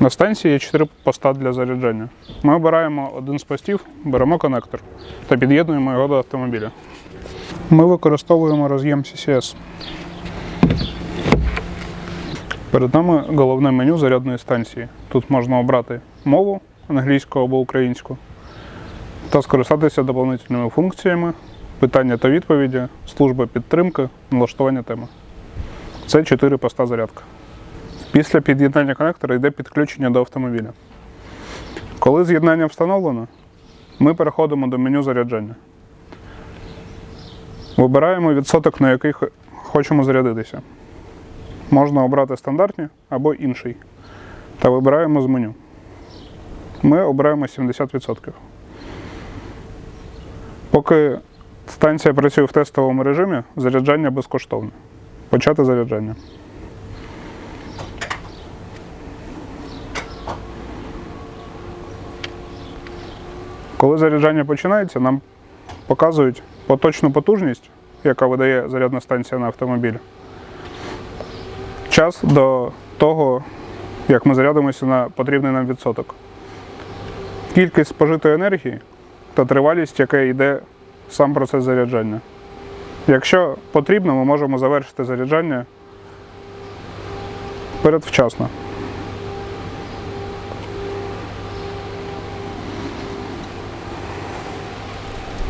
На станції є 4 поста для заряджання. Ми обираємо один з постів, беремо конектор та під'єднуємо його до автомобіля. Ми використовуємо роз'єм CCS. Перед нами головне меню зарядної станції. Тут можна обрати мову англійську або українську та скористатися доповнительними функціями, питання та відповіді, служба підтримки, налаштування теми. Це 4 поста зарядка. Після під'єднання конектора йде підключення до автомобіля. Коли з'єднання встановлено, ми переходимо до меню заряджання. Вибираємо відсоток, на який хочемо зарядитися. Можна обрати стандартні або інший. Та вибираємо з меню. Ми обираємо 70%. Поки станція працює в тестовому режимі, заряджання безкоштовне. Почати заряджання. Коли заряджання починається, нам показують поточну потужність, яка видає зарядна станція на автомобіль. Час до того, як ми зарядимося на потрібний нам відсоток. Кількість спожитої енергії та тривалість, яка йде сам процес заряджання. Якщо потрібно, ми можемо завершити заряджання передвчасно.